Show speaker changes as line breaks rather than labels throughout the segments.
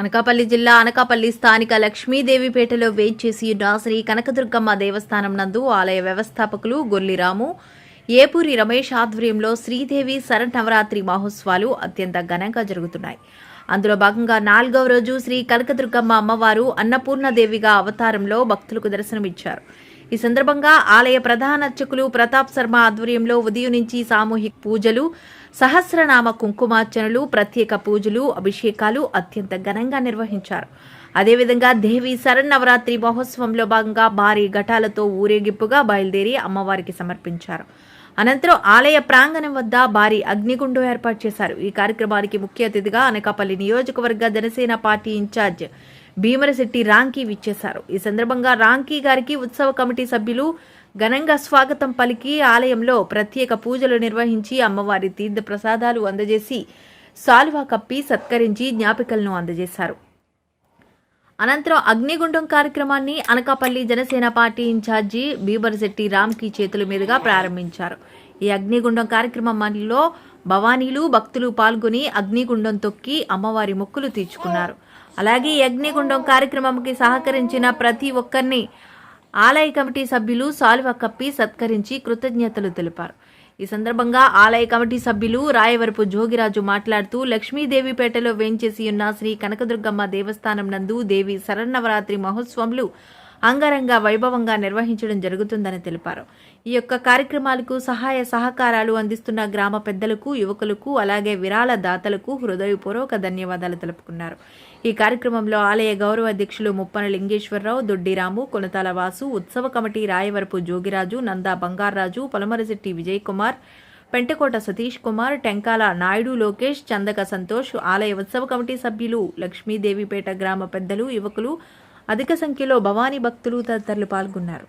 అనకాపల్లి జిల్లా అనకాపల్లి స్థానిక లక్ష్మీదేవిపేటలో వేంచేసి ఉన్న శ్రీ కనకదుర్గమ్మ దేవస్థానం నందు ఆలయ వ్యవస్థాపకులు గొల్లిరాము ఏపూరి రమేష్ ఆధ్వర్యంలో శ్రీదేవి శరన్నవరాత్రి మహోత్సవాలు అత్యంత ఘనంగా జరుగుతున్నాయి. అందులో భాగంగా నాలుగవ రోజు శ్రీ కనకదుర్గమ్మ అమ్మవారు అన్నపూర్ణదేవిగా అవతారంలో భక్తులకు దర్శనమిచ్చారు. ఈ సందర్భంగా ఆలయ ప్రధాన అర్చకులు ప్రతాప్ శర్మ ఆధ్వర్యంలో ఉదయం నుంచి సామూహిక పూజలు సహస్రనామ కుంకుమార్చనలు ప్రత్యేక పూజలు అభిషేకాలు అత్యంత ఘనంగా నిర్వహించారు. అదేవిధంగా దేవి శరన్నవరాత్రి మహోత్సవంలో భాగంగా భారీ ఘటాలతో ఊరేగింపుగా బయలుదేరి అమ్మవారికి సమర్పించారు. అనంతరం ఆలయ ప్రాంగణం వద్ద భారీ అగ్నిగుండం ఏర్పాటు చేశారు. ఈ కార్యక్రమానికి ముఖ్య అతిథిగా అనకాపల్లి నియోజకవర్గ జనసేన పార్టీ ఇన్ఛార్జ్ భీమరశెట్టి రాంకీ విచ్చేశారు. ఈ సందర్భంగా రాంకీ గారికి ఉత్సవ కమిటీ సభ్యులు ఘనంగా స్వాగతం పలికి ఆలయంలో ప్రత్యేక పూజలు నిర్వహించి అమ్మవారి తీర్థ ప్రసాదాలు అందజేసి సాల్వా కప్పి సత్కరించి జ్ఞాపికలను అందజేశారు. అనంతరం అగ్నిగుండం కార్యక్రమాన్ని అనకాపల్లి జనసేన పార్టీ ఇన్ఛార్జి భీమరశెట్టి రామ్కి చేతుల మీదుగా ప్రారంభించారు. ఈ అగ్నిగుండం కార్యక్రమంలో భవానీలు భక్తులు పాల్గొని అగ్నిగుండం తొక్కి అమ్మవారి మొక్కులు తీర్చుకున్నారు. అలాగే యజ్ఞగుండం కార్యక్రమంకి సహకరించిన ప్రతి ఒక్కరిని ఆలయ కమిటీ సభ్యులు సాల్వ కప్పి సత్కరించి కృతజ్ఞతలు తెలిపారు. ఈ సందర్భంగా ఆలయ కమిటీ సభ్యులు రాయవరపు జోగిరాజు మాట్లాడుతూ లక్ష్మీదేవిపేటలో వేంచేసి ఉన్న శ్రీ కనకదుర్గమ్మ దేవస్థానం నందు దేవి శరన్నవరాత్రి మహోత్సవంలు అంగరంగ వైభవంగా నిర్వహించడం జరుగుతుందని తెలిపారు. ఈ యొక్క కార్యక్రమాలకు సహాయ సహకారాలు అందిస్తున్న గ్రామ పెద్దలకు యువకులకు అలాగే విరాళ దాతలకు హృదయపూర్వక ధన్యవాదాలు తెలుపుకున్నారు. ఈ కార్యక్రమంలో ఆలయ గౌరవ అధ్యక్షులు ముప్పన లింగేశ్వరరావు దొడ్డిరాము కొనతాల వాసు ఉత్సవ కమిటీ రాయవరపు జోగిరాజు నందా బంగారాజు పొలమరశెట్టి విజయ్ కుమార్ పెంటకోట సతీష్ కుమార్ టెంకాల నాయుడు లోకేష్ చందక సంతోష్ ఆలయ ఉత్సవ కమిటీ సభ్యులు లక్ష్మీదేవిపేట గ్రామ పెద్దలు యువకులు అధిక సంఖ్యలో భవానీ భక్తులు తదితరులు పాల్గొన్నారు.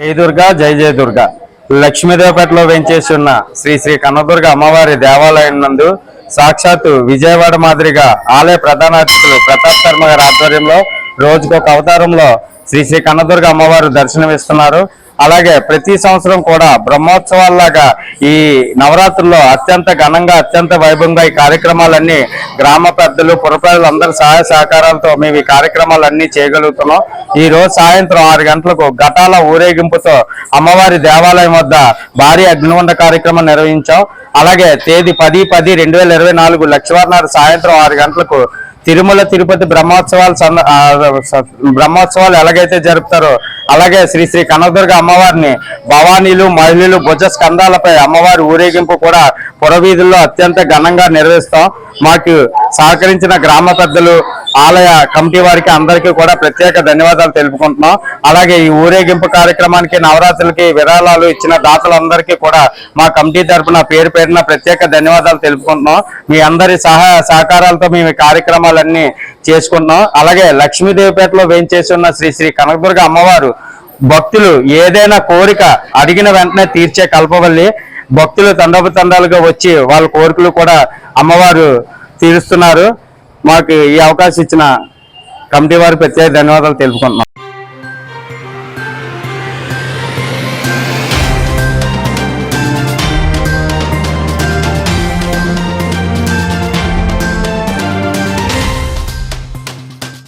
జై దుర్గా జై జయ దుర్గా లక్ష్మీదేవపేటలో వెంచేసి ఉన్న శ్రీ శ్రీ కన్నదుర్గ అమ్మవారి దేవాలయం నందు సాక్షాత్తు విజయవాడ మాదిరిగా ఆలయ ప్రధాన అతిథులు ప్రతాప్ శర్మ గారి ఆధ్వర్యంలో రోజుకొక అవతారంలో శ్రీ శ్రీ కన్నదుర్గ అమ్మవారు దర్శనమిస్తున్నారు. అలాగే ప్రతి సంవత్సరం కూడా బ్రహ్మోత్సవాల్లాగా ఈ నవరాత్రుల్లో అత్యంత ఘనంగా అత్యంత వైభవంగా ఈ కార్యక్రమాలన్నీ గ్రామ పెద్దలు పురప్రజలు అందరి సహాయ సహకారాలతో మేము ఈ కార్యక్రమాలన్నీ చేయగలుగుతున్నాం. ఈ రోజు సాయంత్రం ఆరు గంటలకు ఘటాల ఊరేగింపుతో అమ్మవారి దేవాలయం వద్ద భారీ అగ్నిగుండ కార్యక్రమం నిర్వహించాం. అలాగే తేదీ పది పది రెండు వేల ఇరవై నాలుగు లక్షవారం సాయంత్రం ఆరు గంటలకు తిరుమల తిరుపతి బ్రహ్మోత్సవాలు బ్రహ్మోత్సవాలు ఎలాగైతే జరుపుతారో అలాగే శ్రీ శ్రీ కనకదుర్గ అమ్మవారిని భవానీలు మహిళలు భుజ స్కందాలపై అమ్మవారి ఊరేగింపు కూడా పురవీధుల్లో అత్యంత ఘనంగా నిర్వహిస్తాం. మాకు సహకరించిన గ్రామ పెద్దలు ఆలయ కమిటీ వారికి అందరికీ కూడా ప్రత్యేక ధన్యవాదాలు తెలుపుకుంటున్నాం. అలాగే ఈ ఊరేగింపు కార్యక్రమానికి నవరాత్రులకి విరాళాలు ఇచ్చిన దాతలందరికీ కూడా మా కమిటీ తరఫున పేరు పేరున ప్రత్యేక ధన్యవాదాలు తెలుపుకుంటున్నాం. మీ అందరి సహాయ సహకారాలతో మేము ఈ కార్యక్రమాలన్నీ చేసుకుంటున్నాం. అలాగే లక్ష్మీదేవిపేటలో వేయించేసి ఉన్న శ్రీ శ్రీ కనకదుర్గ అమ్మవారు భక్తులు ఏదైనా కోరిక అడిగిన వెంటనే తీర్చే కల్పవల్లి భక్తులు తండపు తండాలుగా వచ్చి వాళ్ళ కోరికలు కూడా అమ్మవారు తీరుస్తున్నారు. మాకు ఈ అవకాశం ఇచ్చిన కమిటీ వారికి ప్రత్యేక ధన్యవాదాలు తెలుపుకుంటున్నాం.